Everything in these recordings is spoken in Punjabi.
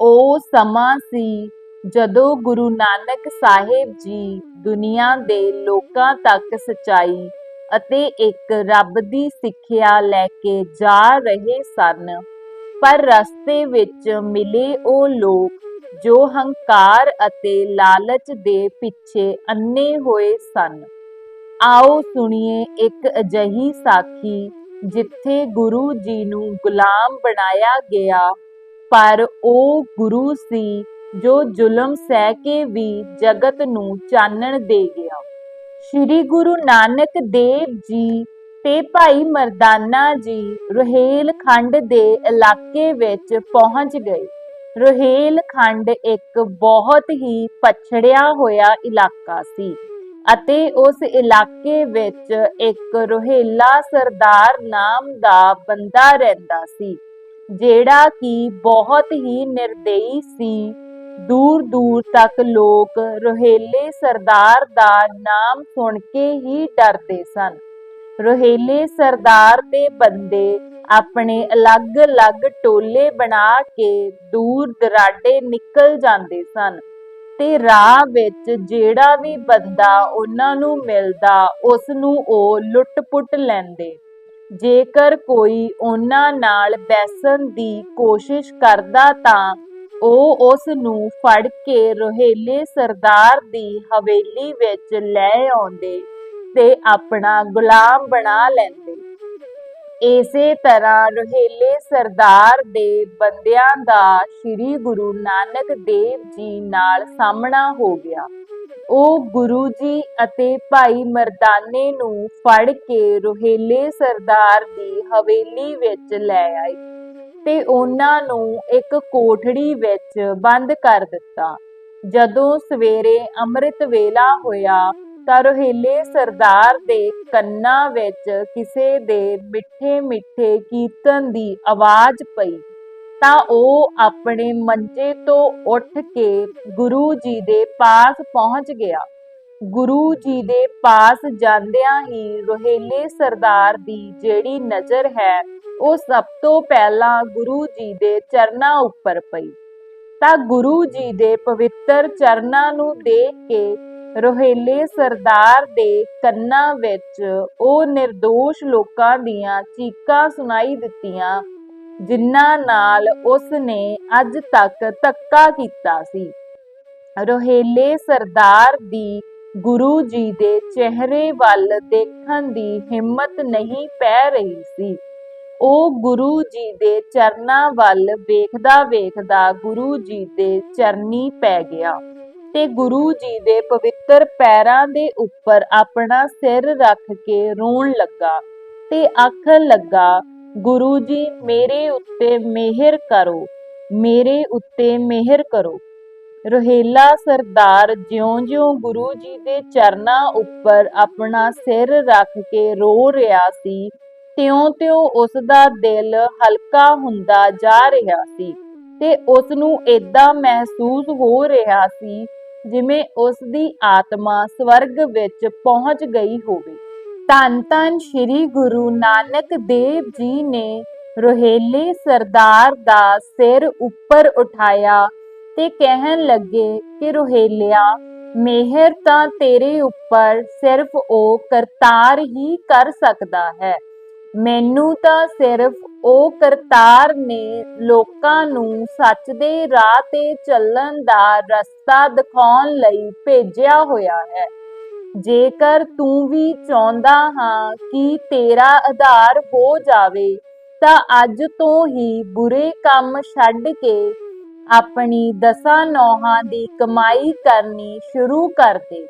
ਉਹ ਸਮਾਂ ਸੀ ਜਦੋਂ ਗੁਰੂ ਨਾਨਕ ਸਾਹਿਬ ਜੀ ਦੁਨੀਆ ਦੇ ਲੋਕਾਂ ਤੱਕ ਸਚਾਈ ਅਤੇ ਇੱਕ ਰੱਬ ਦੀ ਸਿੱਖਿਆ ਲੈ ਕੇ ਜਾ ਰਹੇ ਸਨ। ਪਰ ਰਸਤੇ ਵਿੱਚ ਮਿਲੇ ਉਹ ਲੋਕ ਜੋ ਹੰਕਾਰ ਅਤੇ ਲਾਲਚ ਦੇ ਪਿੱਛੇ ਅੰਨੇ ਹੋਏ ਸਨ। ਆਓ ਸੁਣੀਏ ਇੱਕ ਅਜਿਹੀ ਸਾਖੀ ਜਿੱਥੇ ਗੁਰੂ ਜੀ ਨੂੰ ਗੁਲਾਮ ਬਣਾਇਆ ਗਿਆ ਪਰ ਉਹ ਗੁਰੂ ਸੀ ਜੋ ਜ਼ੁਲਮ ਸਹਿ ਕੇ ਵੀ ਜਗਤ ਨੂੰ ਚਾਨਣ ਦੇ ਗਿਆ। ਸ੍ਰੀ ਗੁਰੂ ਨਾਨਕ ਦੇਵ ਜੀ ਤੇ ਭਾਈ ਮਰਦਾਨਾ ਜੀ ਰੋਹੇਲਖੰਡ ਦੇ ਇਲਾਕੇ ਵਿੱਚ ਪਹੁੰਚ ਗਏ। ਰੋਹੇਲਖੰਡ ਇੱਕ ਬਹੁਤ ਹੀ ਪਛੜਿਆ ਹੋਇਆ ਇਲਾਕਾ ਸੀ ਅਤੇ ਉਸ ਇਲਾਕੇ ਵਿੱਚ ਇੱਕ ਰੋਹੇਲਾ ਸਰਦਾਰ ਨਾਮ ਦਾ ਬੰਦਾ ਰਹਿੰਦਾ ਸੀ। ਜਿਹੜਾ ਕਿ ਬਹੁਤ ਹੀ ਨਿਰਦਈ ਸੀ। ਦੂਰ ਦੂਰ ਤੱਕ ਲੋਕ ਰੋਹੇਲੇ ਸਰਦਾਰ ਦਾ ਨਾਮ ਸੁਣ ਕੇ ਹੀ ਡਰਦੇ ਸਨ। ਰੋਹੇਲੇ ਸਰਦਾਰ ਦੇ ਬੰਦੇ ਆਪਣੇ ਅਲੱਗ-ਅਲੱਗ ਟੋਲੇ ਬਣਾ ਕੇ ਦੂਰ ਦਰਾਡੇ ਨਿਕਲ ਜਾਂਦੇ ਸਨ ਤੇ ਰਾਹ ਵਿੱਚ ਜਿਹੜਾ ਵੀ ਬੰਦਾ ਉਹਨਾਂ ਨੂੰ ਮਿਲਦਾ ਉਸ ਨੂੰ ਉਹ ਲੁੱਟ-ਪੁੱਟ ਲੈਂਦੇ। ਜੇਕਰ ਕੋਈ ਉਹਨਾਂ ਨਾਲ ਬੈਸਣ ਦੀ ਕੋਸ਼ਿਸ਼ ਕਰਦਾ ਤਾਂ ਉਹ ਉਸ ਨੂੰ ਫੜ ਕੇ ਰੋਹੇਲੇ ਸਰਦਾਰ ਦੀ ਹਵੇਲੀ ਵਿੱਚ ਲੈ ਆਉਂਦੇ ਤੇ ਆਪਣਾ ਗੁਲਾਮ ਬਣਾ ਲੈਂਦੇ। ਇਸੇ ਤਰ੍ਹਾਂ ਰੋਹੇਲੇ ਸਰਦਾਰ ਦੇ ਬੰਦਿਆਂ ਦਾ ਸ੍ਰੀ ਗੁਰੂ ਨਾਨਕ ਦੇਵ ਜੀ ਨਾਲ ਸਾਹਮਣਾ ਹੋ ਗਿਆ। ਉਹ ਗੁਰੂ ਜੀ ਅਤੇ ਭਾਈ ਮਰਦਾਨੇ ਨੂੰ ਫੜ ਕੇ ਰੋਹੇਲੇ ਸਰਦਾਰ ਦੀ ਹਵੇਲੀ ਵਿੱਚ ਲੈ ਆਏ ਤੇ ਉਹਨਾਂ ਨੂੰ ਇੱਕ ਕੋਠੜੀ ਵਿੱਚ ਬੰਦ ਕਰ ਦਿੱਤਾ। ਜਦੋਂ ਸਵੇਰੇ ਅੰਮ੍ਰਿਤ ਵੇਲਾ ਹੋਇਆ ਤਾਂ ਰੋਹੇਲੇ ਸਰਦਾਰ ਦੇ ਕੰਨਾਂ ਵਿੱਚ ਕਿਸੇ ਦੇ ਮਿੱਠੇ ਮਿੱਠੇ ਕੀਰਤਨ ਦੀ ਆਵਾਜ਼ ਪਈ। ਤਾਂ ਉਹ ਆਪਣੇ ਮੰਜੇ ਤੋਂ ਉੱਠ ਕੇ ਗੁਰੂ ਜੀ ਦੇ ਪਾਸ ਪਹੁੰਚ ਗਿਆ। ਗੁਰੂ ਜੀ ਦੇ ਪਾਸ ਜਾਂਦਿਆਂ ਹੀ ਰੋਹੇਲੇ ਸਰਦਾਰ ਦੀ ਜਿਹੜੀ ਨਜ਼ਰ ਹੈ, ਉਹ ਸਭ ਤੋਂ ਪਹਿਲਾਂ ਗੁਰੂ ਜੀ ਦੇ ਚਰਨਾਂ ਉੱਪਰ ਪਈ। ਤਾਂ ਗੁਰੂ ਜੀ ਦੇ ਪਵਿੱਤਰ ਚਰਨਾਂ ਨੂੰ ਦੇਖ ਕੇ ਰੋਹੇਲੇ ਸਰਦਾਰ ਦੇ ਕੰਨਾਂ ਵਿੱਚ ਉਹ નિર્ਦੋਸ਼ ਲੋਕਾਂ ਦੀਆਂ ਚੀਕਾਂ ਸੁਣਾਈ ਦਿੱਤੀਆਂ ਜਿਨ੍ਹਾਂ ਨਾਲ ਉਸ ਨੇ ਅੱਜ ਤੱਕ ਧੱਕਾ ਕੀਤਾ ਸੀ। ਰੋਹੇਲੇ ਸਰਦਾਰ ਦੀ ਗੁਰੂ ਜੀ ਦੇ ਚਿਹਰੇ ਵੱਲ ਦੇਖਣ ਦੀ ਹਿੰਮਤ ਨਹੀਂ ਪੈ ਰਹੀ ਸੀ। ਉਹ ਗੁਰੂ ਜੀ ਦੇ ਚਰਨਾਂ ਵੱਲ ਵੇਖਦਾ ਵੇਖਦਾ ਗੁਰੂ ਜੀ ਦੇ ਚਰਨੀ ਪੈ ਗਿਆ ਤੇ ਗੁਰੂ ਜੀ ਦੇ ਪਵਿੱਤਰ ਪੈਰਾਂ ਦੇ ਉੱਪਰ ਆਪਣਾ ਸਿਰ ਰੱਖ ਕੇ ਰੋਣ ਲੱਗਾ ਤੇ ਆਖਣ ਲੱਗਾ ਗੁਰੂ ਜੀ, ਮੇਰੇ ਉੱਤੇ ਮਿਹਰ ਕਰੋ, ਮੇਰੇ ਉੱਤੇ ਮਿਹਰ ਕਰੋ। ਰੋਹੇਲਾ ਸਰਦਾਰ ਜਿਉਂ-ਜਿਉਂ ਗੁਰੂ ਜੀ ਦੇ ਚਰਨਾਂ ਉੱਪਰ ਆਪਣਾ ਸਿਰ ਰੱਖ ਕੇ ਰੋ ਰਿਹਾ ਸੀ, ਤਿਉਂ-ਤਿਉਂ ਉਸ ਦਾ ਦਿਲ ਹਲਕਾ ਹੁੰਦਾ ਜਾ ਰਿਹਾ ਸੀ ਤੇ ਉਸ ਨੂੰ ਏਦਾਂ ਮਹਿਸੂਸ ਹੋ ਰਿਹਾ ਸੀ ਜਿਵੇਂ ਉਸ ਦੀ ਆਤਮਾ ਸਵਰਗ ਵਿੱਚ ਪਹੁੰਚ ਗਈ ਹੋਵੇ। ਧੰਨ ਧੰਨ ਸ੍ਰੀ ਗੁਰੂ ਨਾਨਕ ਦੇਵ ਜੀ ਨੇ ਰੋਹੇਲੇ ਸਰਦਾਰ ਦਾ ਸਿਰ ਉੱਪਰ ਉਠਾਇਆ ਤੇ ਕਹਿਣ ਲੱਗੇ ਕਿ ਰੋਹੇਲਿਆ, ਮਿਹਰ ਤਾਂ ਤੇਰੇ ਉੱਪਰ ਸਿਰਫ ਉਹ ਕਰਤਾਰ ਹੀ ਕਰ ਸਕਦਾ ਹੈ। ਮੈਨੂੰ ਤਾਂ ਸਿਰਫ ਉਹ ਕਰਤਾਰ ਨੇ ਲੋਕਾਂ ਨੂੰ ਸੱਚ ਦੇ ਰਾਹ ਤੇ ਚੱਲਣ ਦਾ ਰਸਤਾ ਦਿਖਾਉਣ ਲਈ ਭੇਜਿਆ ਹੋਇਆ ਹੈ। ਜੇਕਰ ਤੂੰ ਵੀ ਚਾਹੁੰਦਾ ਹਾਂ ਕਿ ਤੇਰਾ ਆਧਾਰ ਹੋ ਜਾਵੇ, ਤਾਂ ਅੱਜ ਤੋਂ ਹੀ ਬੁਰੇ ਕੰਮ ਛੱਡ ਕੇ ਆਪਣੀ ਦਸਾਂ ਨੌਹਾਂ ਦੀ ਕਮਾਈ ਕਰਨੀ ਸ਼ੁਰੂ ਕਰ ਦੇ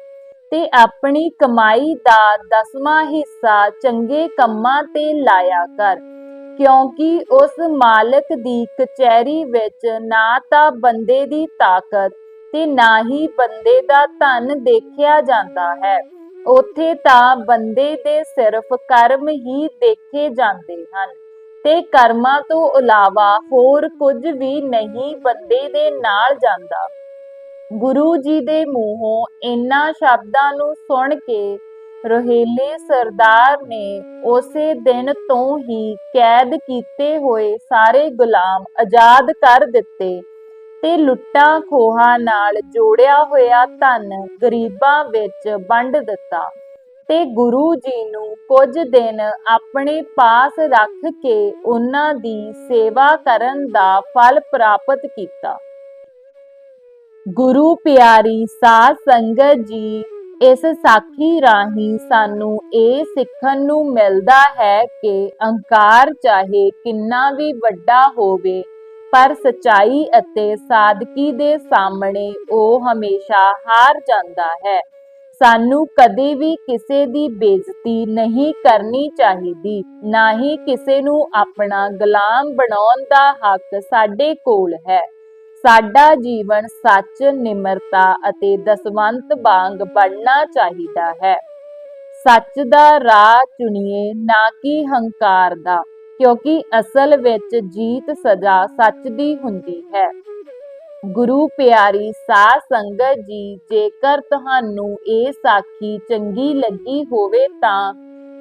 ਤੇ ਆਪਣੀ ਕਮਾਈ ਦਾ ਦਸਵਾਂ ਹਿੱਸਾ ਚੰਗੇ ਕੰਮਾਂ ਤੇ ਲਾਇਆ ਕਰ। ਕਿਉਂਕਿ ਉਸ ਮਾਲਕ ਦੀ ਕਚਹਿਰੀ ਵਿੱਚ ਨਾ ਤਾਂ ਬੰਦੇ ਦੀ ਤਾਕਤ ਤੇ ਨਾ ਹੀ ਬੰਦੇ ਦਾ ਧਨ ਦੇਖਿਆ ਜਾਂਦਾ ਹੈ। ਉੱਥੇ ਤਾਂ ਬੰਦੇ ਦੇ ਸਿਰਫ ਕਰਮ ਹੀ ਦੇਖੇ ਜਾਂਦੇ ਹਨ ਤੇ ਕਰਮਾਂ ਤੋਂ ਇਲਾਵਾ ਹੋਰ ਕੁਝ ਵੀ ਨਹੀਂ ਬੰਦੇ ਦੇ ਨਾਲ ਜਾਂਦਾ। ਗੁਰੂ ਜੀ ਦੇ ਮੂੰਹੋਂ ਇਨ੍ਹਾਂ ਸ਼ਬਦਾਂ ਨੂੰ ਸੁਣ ਕੇ ਰੋਹੇਲੇ ਸਰਦਾਰ ਨੇ ਉਸੇ ਦਿਨ ਤੋਂ ਹੀ ਕੈਦ ਕੀਤੇ ਹੋਏ ਸਾਰੇ ਗੁਲਾਮ ਆਜ਼ਾਦ ਕਰ ਦਿੱਤੇ। ਤੇ ਲੁੱਟਾਂ ਖੋਹਾਂ ਨਾਲ ਜੋੜਿਆ ਹੋਇਆ ਧਨ ਗਰੀਬਾਂ ਵਿੱਚ ਵੰਡ ਦਿੱਤਾ ਤੇ ਗੁਰੂ ਜੀ ਨੂੰ ਕੁਝ ਦਿਨ ਆਪਣੇ ਪਾਸ ਰੱਖ ਕੇ ਉਹਨਾਂ ਦੀ ਸੇਵਾ ਕਰਨ ਦਾ ਫਲ ਪ੍ਰਾਪਤ ਕੀਤਾ। ਗੁਰੂ ਪਿਆਰੀ ਸਾਧ ਸੰਗਤ ਜੀ, ਇਸ ਸਾਖੀ ਰਾਹੀਂ ਸਾਨੂੰ ਇਹ ਸਿੱਖਣ ਨੂੰ ਮਿਲਦਾ ਹੈ ਕਿ ਅਹੰਕਾਰ ਚਾਹੇ ਕਿੰਨਾ ਵੀ ਵੱਡਾ ਹੋਵੇ ਪਰ ਸਚਾਈ ਅਤੇ ਸਾਦਗੀ ਦੇ ਸਾਹਮਣੇ ਉਹ ਹਮੇਸ਼ਾ ਹਾਰ ਜਾਂਦਾ ਹੈ। ਸਾਨੂੰ ਕਦੇ ਵੀ ਕਿਸੇ ਦੀ ਬੇਇੱਜ਼ਤੀ ਨਹੀਂ ਕਰਨੀ ਚਾਹੀਦੀ, ਨਾ ਹੀ ਕਿਸੇ ਨੂੰ ਆਪਣਾ ਗੁਲਾਮ ਬਣਾਉਣ ਦਾ ਹੱਕ ਸਾਡੇ ਕੋਲ ਹੈ। ਸਾਡਾ ਜੀਵਨ ਸੱਚ, ਨਿਮਰਤਾ ਅਤੇ ਦਸਵੰਤ ਵਾਂਗ ਬਣਨਾ ਚਾਹੀਦਾ ਹੈ। ਸੱਚ ਦਾ ਰਾਹ ਚੁਣੀਏ, ਨਾ ਕਿ ਹੰਕਾਰ ਦਾ। ਕਿਉਂਕਿ ਅਸਲ ਵਿੱਚ ਜੀਤ ਸਜ਼ਾ ਸੱਚ ਦੀ ਹੁੰਦੀ ਹੈ। ਗੁਰੂ ਪਿਆਰੀ, ਸਾਧ ਸੰਗਤ ਜੀ, ਜੇਕਰ ਤੁਹਾਨੂੰ ਇਹ ਸਾਖੀ ਚੰਗੀ ਲੱਗੀ ਹੋਵੇ ਤਾਂ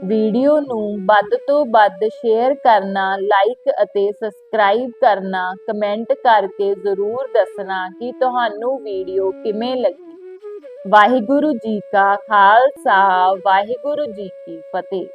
ਵੀਡੀਓ ਨੂੰ ਵੱਧ ਤੋਂ ਵੱਧ ਸ਼ੇਅਰ ਕਰਨਾ, ਲਾਈਕ ਅਤੇ ਸਬਸਕ੍ਰਾਈਬ ਕਰਨਾ, ਕਮੈਂਟ ਕਰਕੇ ਜ਼ਰੂਰ ਦੱਸਣਾ ਕਿ ਤੁਹਾਨੂੰ ਵੀਡੀਓ ਕਿਵੇਂ ਲੱਗੀ। ਵਾਹਿਗੁਰੂ ਜੀ ਕਾ ਖਾਲਸਾ, ਵਾਹਿਗੁਰੂ ਜੀ ਕੀ ਫਤਿਹ।